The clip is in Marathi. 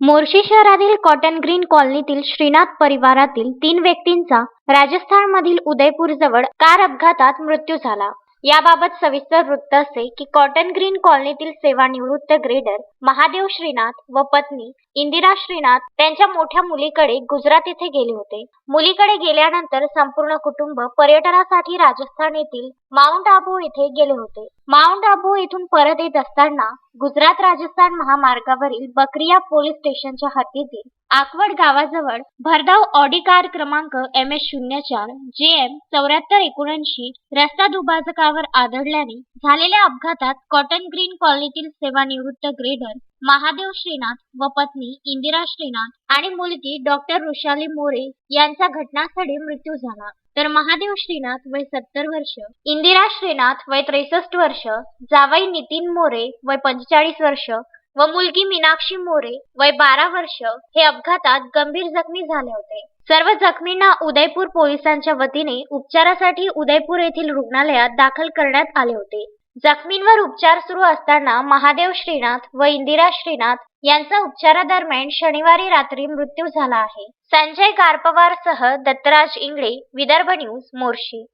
मोर्शी शहरातील कॉटन ग्रीन कॉलनीतील श्रीनाथ परिवारातील तीन व्यक्तींचा राजस्थानमधील उदयपूरजवळ कार अपघातात मृत्यू झाला. याबाबत सविस्तर वृत्त असे की कॉटन ग्रीन कॉलनीतील सेवानिवृत्त ग्रेडर महादेव श्रीनाथ व पत्नी इंदिरा श्रीनाथ त्यांच्या मोठ्या मुलीकडे गुजरात येथे गेले होते. मुलीकडे गेल्यानंतर संपूर्ण कुटुंब पर्यटनासाठी राजस्थान येथील माउंट आबू येथे गेले होते. माउंट आबू येथून परत येत असताना गुजरात राजस्थान महामार्गावरील बकरिया पोलीस स्टेशनच्या हद्दीतील आकवड गावाजवळ भरधाव ऑडी कार क्रमांक एम एस शून्य चार जे एम चौऱ्याहत्तर एकोणऐंशी रस्ता दुभाजकावर आदळल्याने झालेल्या अपघातात कॉटन ग्रीन कॉलनीतील सेवानिवृत्त ग्रेडर महादेव श्रीनाथ व पत्नी इंदिरा श्रीनाथ आणि मुलगी डॉक्टर वृषाली मोरे यांचा घटनास्थळी मृत्यू झाला. तर महादेव श्रीनाथ वय सत्तर वर्ष इंदिरा श्रीनाथ वय त्रेसष्ट वर्ष जावई नितीन मोरे वय पंचेचाळीस वर्ष व मुलगी मीनाक्षी मोरे वय बारा वर्ष हे अपघातात गंभीर जखमी झाले होते. सर्व जखमींना उदयपूर पोलिसांच्या वतीने उपचारासाठी उदयपूर येथील रुग्णालयात दाखल करण्यात आले होते. जखमींवर उपचार सुरू असताना महादेव श्रीनाथ व इंदिरा श्रीनाथ यांचा उपचारादरम्यान शनिवारी रात्री मृत्यू झाला आहे. संजय गारपवारसह दत्तराज इंगळे विदर्भ न्यूज मोर्शी.